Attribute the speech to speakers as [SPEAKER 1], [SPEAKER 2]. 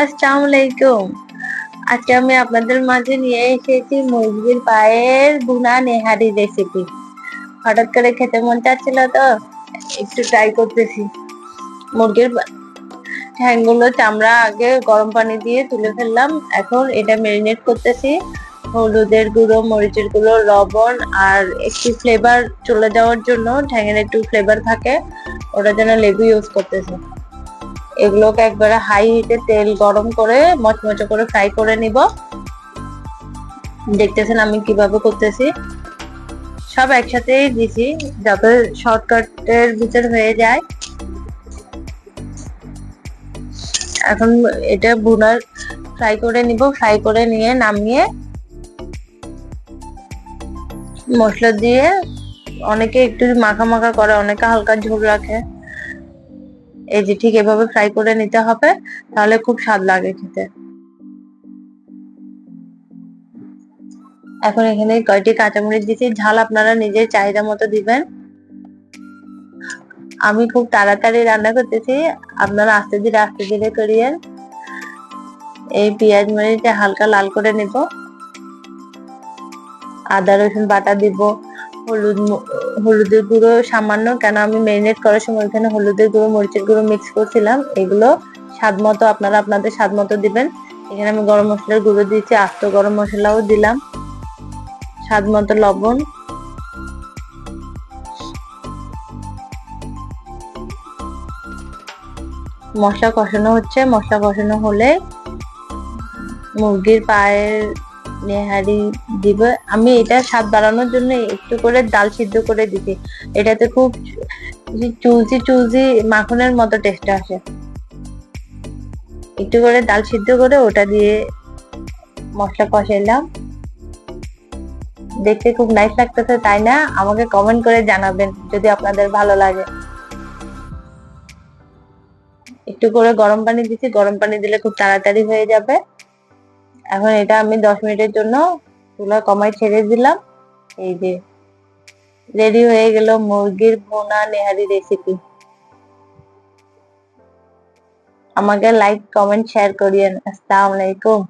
[SPEAKER 1] আসসালামু আলাইকুম আজকে আমি আপনাদের মাঝে নিয়ে এসেছি মুরগির পায়ের বুনা নেহারি রেসিপি হঠাৎ করে খেতে মন চাচ্ছিল তো, একটু ট্রাই করতেছি। মুরগির ঠ্যাংগুলো চামড়া আগে গরম পানি দিয়ে তুলে ফেললাম। এখন এটা ম্যারিনেট করতেছি। হলুদের গুঁড়ো, মরিচের গুঁড়ো, লবণ আর একটু ফ্লেভার চলে যাওয়ার জন্য ঠ্যাঙের একটু ফ্লেভার থাকে ওটার জন্য লেবু ইউজ করতেছি। এগুলোকে একবারে হাই হিটে তেল গরম করে মচমচে করে ফ্রাই করে নিব। দেখতেছেন আমি কীভাবে করতেছি। সব একসাথেই দিছি, যাতে শর্টকাটের ভিতর হয়ে যায়। এখন এটা ভুনার ফ্রাই করে নিব ফ্রাই করে নিয়ে নামিয়ে মশলা দিয়ে অনেকে একটু মাখা মাখা করে, অনেকে হালকা ঝোল রাখে। এই যে ঠিক এভাবে ফ্রাই করে নিতে হবে, তাহলে খুব স্বাদ লাগে খেতে। এখন এখানে কয়টি কাঁচামরিচ দিচ্ছি ঝাল আপনারা নিজের চাহিদা মতো দিবেন। আমি খুব তাড়াতাড়ি রান্না করতেছি, আপনারা আস্তে ধীরে আস্তে ধীরে করিয়েন। এই পেঁয়াজ মরিচটা হালকা লাল করে নিব। আদা, রসুন বাটা দিব। হলুদ হলুদের গুঁড়ো সামান্য, কেন আমি ম্যারিনেট করার সময় এখানে হলুদের গুঁড়ো, মরিচের গুঁড়ো মিক্স করছিলাম। এগুলো স্বাদ মতো আপনারা আপনাদের স্বাদ মতো দিবেন। এখানে আমি গরম মশলার গুঁড়ো দিয়েছি, আস্ত গরম মশলাও দিলাম। স্বাদ মতো লবণ। মশলা কষানো হচ্ছে। মশলা কষানো হলে মুরগির পায়ের নেহারি দিব। আমি এটা স্বাদ বাড়ানোর জন্য একটু করে ডাল সিদ্ধ করে দিছি। এটাতে খুব চুলজি চুলজি মাখনের মতো টেস্ট আসে। একটু করে ডাল সিদ্ধ করে ওটা দিয়ে মশলা কষাইলাম। দেখতে খুব নাইস লাগতেছে, তাই না? আমাকে কমেন্ট করে জানাবেন যদি আপনাদের ভালো লাগে। একটু করে গরম পানি দিছি, গরম পানি দিলে খুব তাড়াতাড়ি হয়ে যাবে। এখন এটা আমি দশ মিনিটের জন্য চুলা কমাই ছেড়ে দিলাম। এই যে রেডি হয়ে গেল মুরগির ভুনা নেহারি রেসিপি আমাকে লাইক কমেন্ট শেয়ার করিয়েন। আসসালামু আলাইকুম।